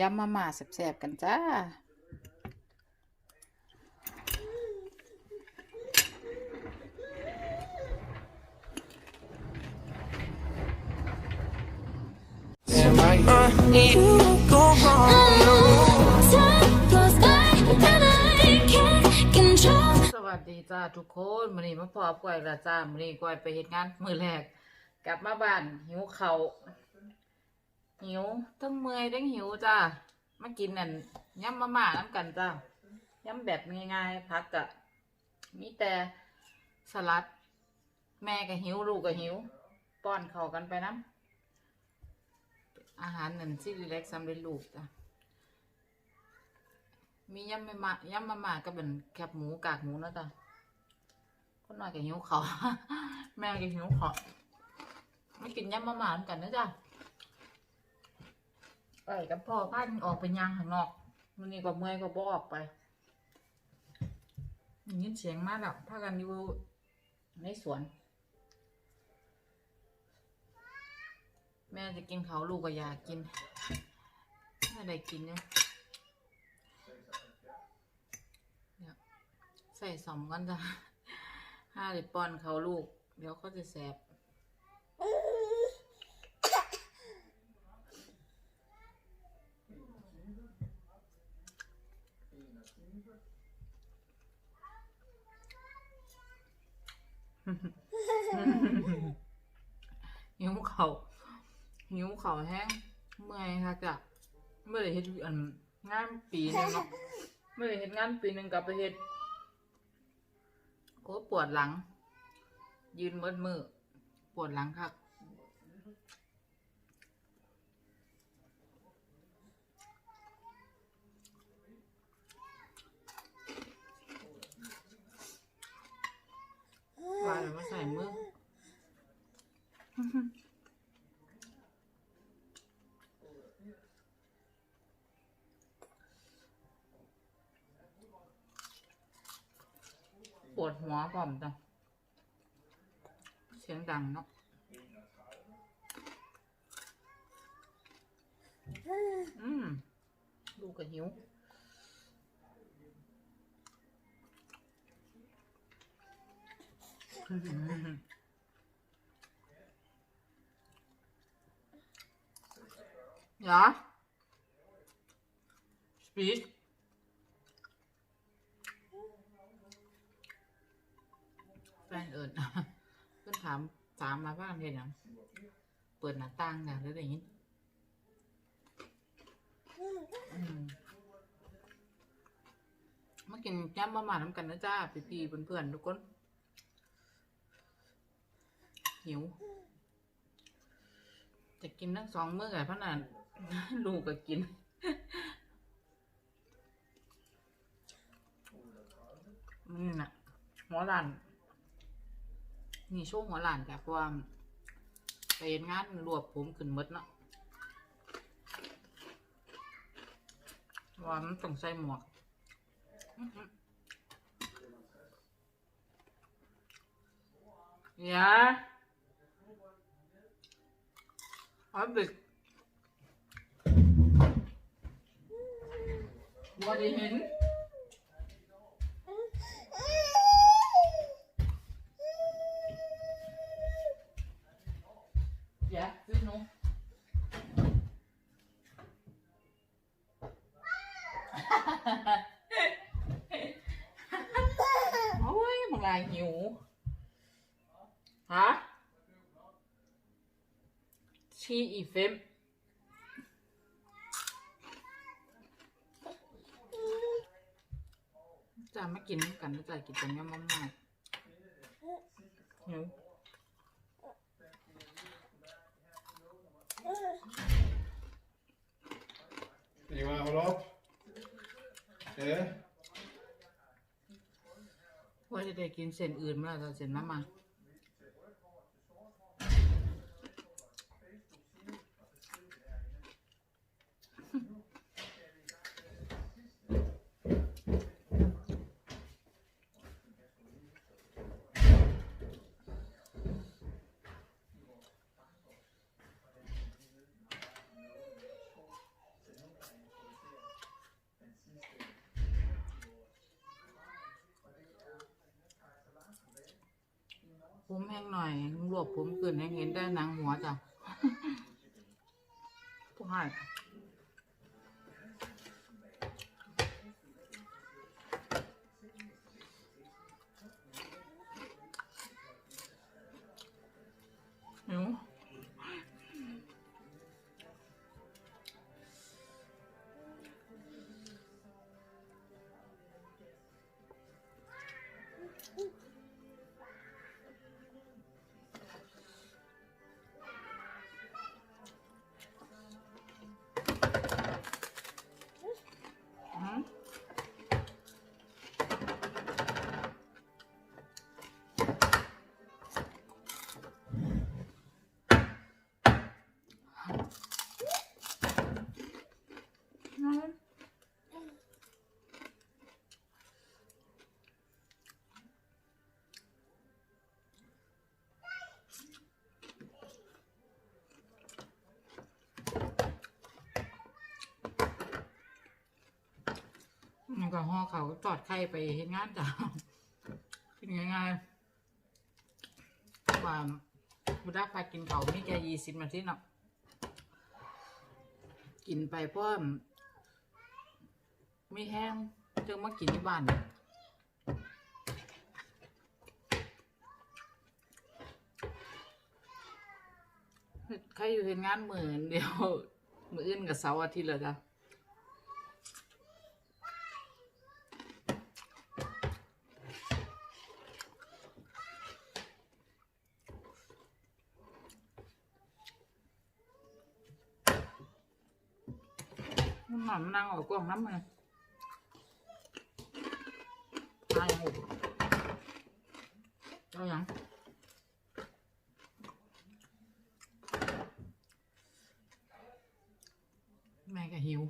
ยำมาม่าแซ่บๆกันจ้า สวัสดีจ้าทุกคนมื้อนี้มาพบก้อยละจ้ามื้อนี้ก้อยไปเฮ็ดงาน มือแรก กลับมาบ้านหิวเขาว หิวทั้งเมื่อยทั้งหิวจ้ามากินนั่นยำมาม่าน้ำกันจ้ายำแบบง่ายๆพักกะมีแต่สลัด แม่ก็หิวลูกก็หิว ป้อนเขากันไปน้ำอาหารนั่นสิเล็กสำเร็จรูปจ้ะมียำไม่ายำมาม่าก็เป็นแคบหมูกากหมูนะจ๊ะคนหน้อยก็หิวเขาแม่ก็หิวเขาไม่กินยำมาม่านกันนะจ๊ะ ไปกับพ่อพันออกไปย่างข้างนอกมันนี่ก็เมื่อยก็บออกไปยินเสียงมากแล้วพากันอยู่ในสวน แม่จะกินเขาลูกก็อยากกินไม่ได้กินเนี่ยใส่สองกันจ้ะห้าหรือปอนเขาลูก เดี๋ยวเขาจะแสบ หิวเขาหิวเขาแห้งเมื่อยค่ะจ้ะเมื่อได้เห็ดอันงานปีหนึงเนาะเมื่อได้เห็ดงานปีหนึงกลับไปเห็ดโอ้ปวดหลัง ยืนมืดมือปวดหลังครั บว่าเดี๋ยวมาใส่มือปวดหัวพร้อมจ้ะเสียงดังเนาะอืมลูกก็หิว Ja. Spis. แฟนเอิญเพื่อนถามถามมาบ้างเห็นยังเปิดหน้าต่างนะหรืออะไรอย่างนี้มากินแก้มมาหมาน้ำกันนะจ้าพี่ๆเพื่อนๆทุกคน หิว จะกินทั้งสองมื้อไงเพราะนันลูกก็กินนี่น่ะ หัวหลานนี่ช่วงหัวหลานจ้ะเพราะว่าไปเฮ็ดงานรวบผมขึ้นมดเนาะว่ามันต้องใส่หมวกอย่า เอาเด็กบ่ได้เห็น Ja, doe nog. Ôi, một là nhiều. Hả? Chi y phim. Chà, mới kín cảnh nó chà kín cảnh nhau mong mong. Hiểu. You want to hold up? Yeah? ว่าจะได้กินเส้นอื่นมาแล้วเส้นมา ผมแห้งหน่อยรวบผมเกินให้เห็นได้หนังหัวจ้ะผู้ให้ ก็ห่อเขาจอดไข่ไปเห็นงานจ้ะกินง่ายๆว่าบุดาพากินเขาไม่แก่ยี่สิบนาทีเนาะกินไปเพราะว่าไม่แห้งจึงมากินที่บ้านเนี่ยใครอยู่เห็นงานหมื่นเดียวมืออื่นกับเสาร์อาทิตย์เลยจ้ะ มันหนอนมันนั่งออกกล่องน้ำมันตายยังอุเอายังแม่ก็หิว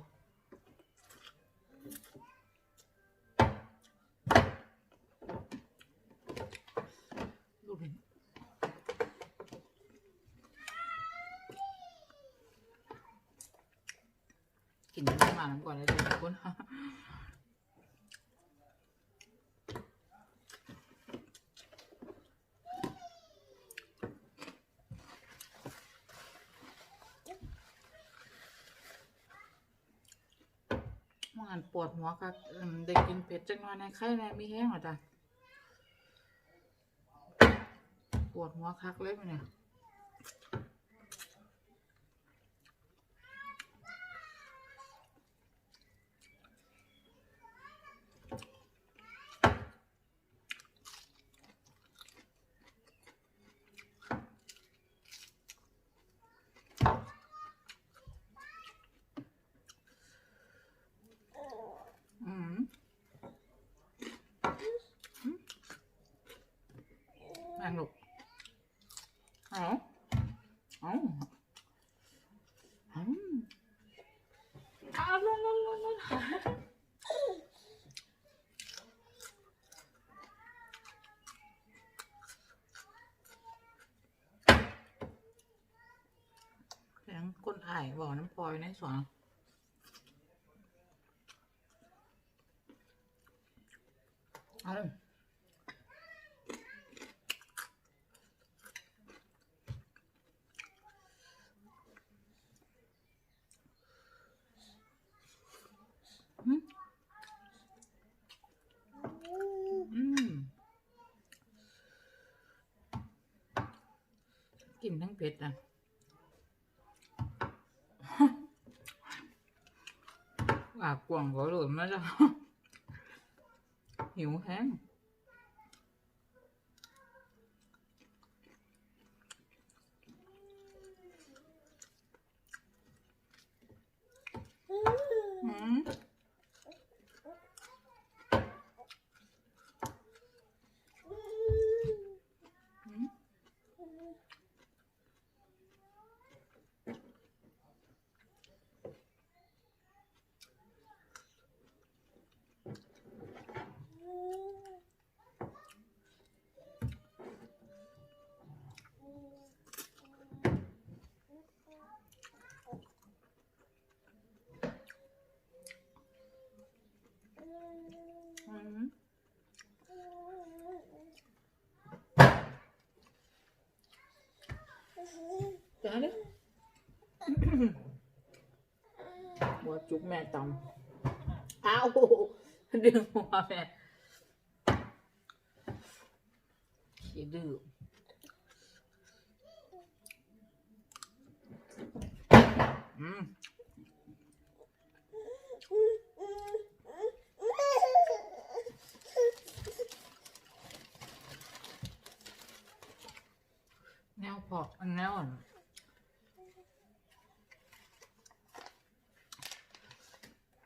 ลูกเห็น กินน้ำมันก่อนเลยทุกคนมันปวดหัวครับอืมได้กินเผ็ดจังหวะในไข้ในมีแห้งเหรอจ๊ะปวดหัวคักเลยมั้ยเนี่ย อืมอืม แมงลูกเอาเอาอืมเอาลงลงลงลงเสียงคนอ่ายบอน้ำพลอยในสวนเอาอืมอืมกินทั้ง เผ็ดอะว่ากวางก็หลุดมาแล้วหิวแห้งอืมอื จ้าเนี่ยหัวจุกแม่ตำอ้าวดึงหัวแม่ขี้ดื้ออืม พอกแนวอ่อน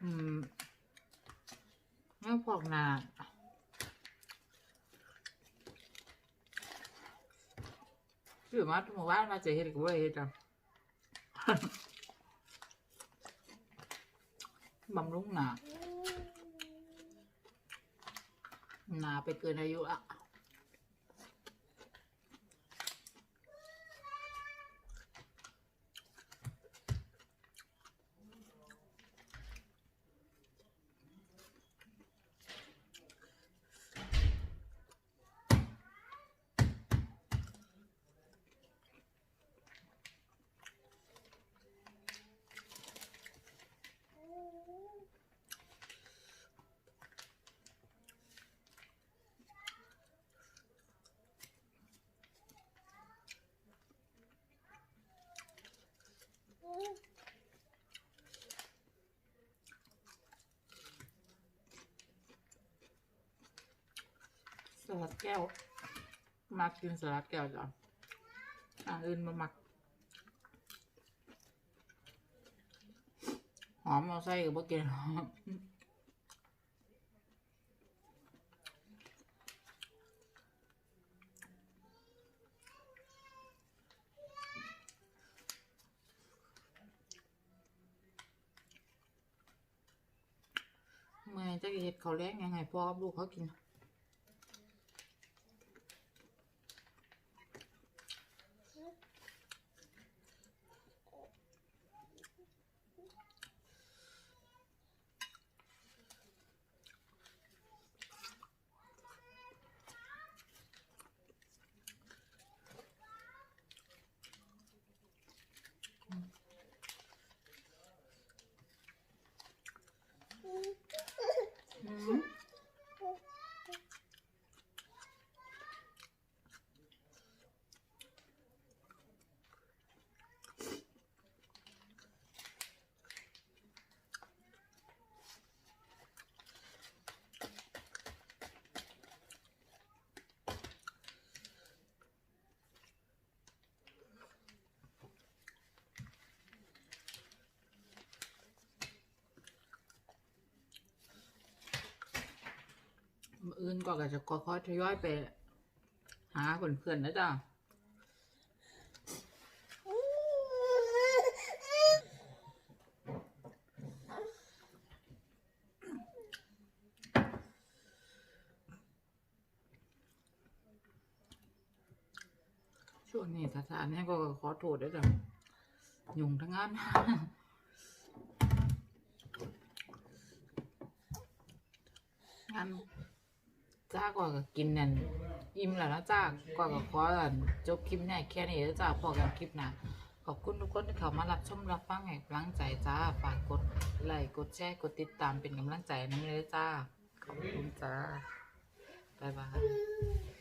อืมแนวพอกนาคือมาหมู่บ้านมาเจอเฮ็ดกูเลยเฮ็ดจ้ะบำรุงหนาหนาไปเกินอายุละ ลัดแก้วมักกินสลัดแก้วจ้ะอ่างอื่นมาหมัก หอมเอาใส่กับบ่กินหอมเมื่อจะเห็ดเขาแรงยังไงพ่อกับลูกเขากิน อื มืออื่นก็ก็จะค่อยๆทยอยไป หาเพื่อนๆนะจ้ะช่วงนี้สถานนี่ก็ขอโทษด้วยจ้ะยุ่งทั้งงานงาน จ้าก่อนก็กินนั่นอิ่มแล้วนะจ้าก่อก็ขอจบคลิปนี่แค่นี้แล้วจ้าพอกันคลิปนะขอบคุณทุกคนที่เข้ามารับชมรับฟังใอ้กำลังใจจ้าฝากกดไลค์กดแชร์กดติดตามเป็นกำลังใจนั่นเลยจ้าขอบคุณจ้าบ๊ายบาย